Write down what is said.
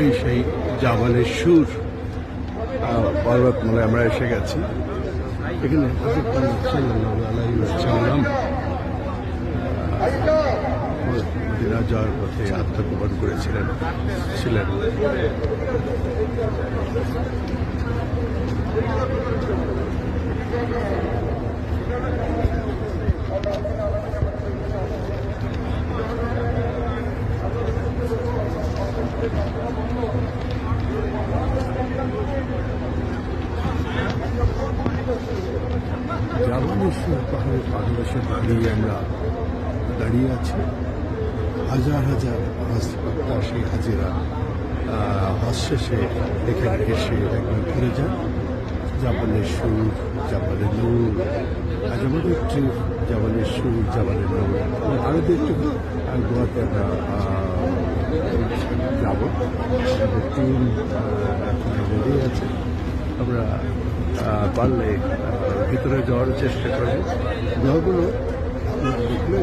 এই সেই জামানের সুর পর্বতমালায় আমরা এসে গেছি। এখানে যাওয়ার পথে আত্মগোপন করেছিলেন ছিলেন। জামানেশ্বর পাহাড়ের পাদদেশে দাঁড়িয়ে আমরা দাঁড়িয়ে আছি। হাজার হাজার হজ হাজিরা হজ শেষে এখানে এসে একবার ঘুরে যান। জাপানের সুর, জাপানের নূর আজ আমাদের ট্রিপ, জাপানের সুর, জাপানের নূর। আরও একটু গোয়াতে আমরা টিম রেডি আছে আমরা পারলে ভিতরে যাওয়ার চেষ্টা করব গ্রহগুলো দেখলে।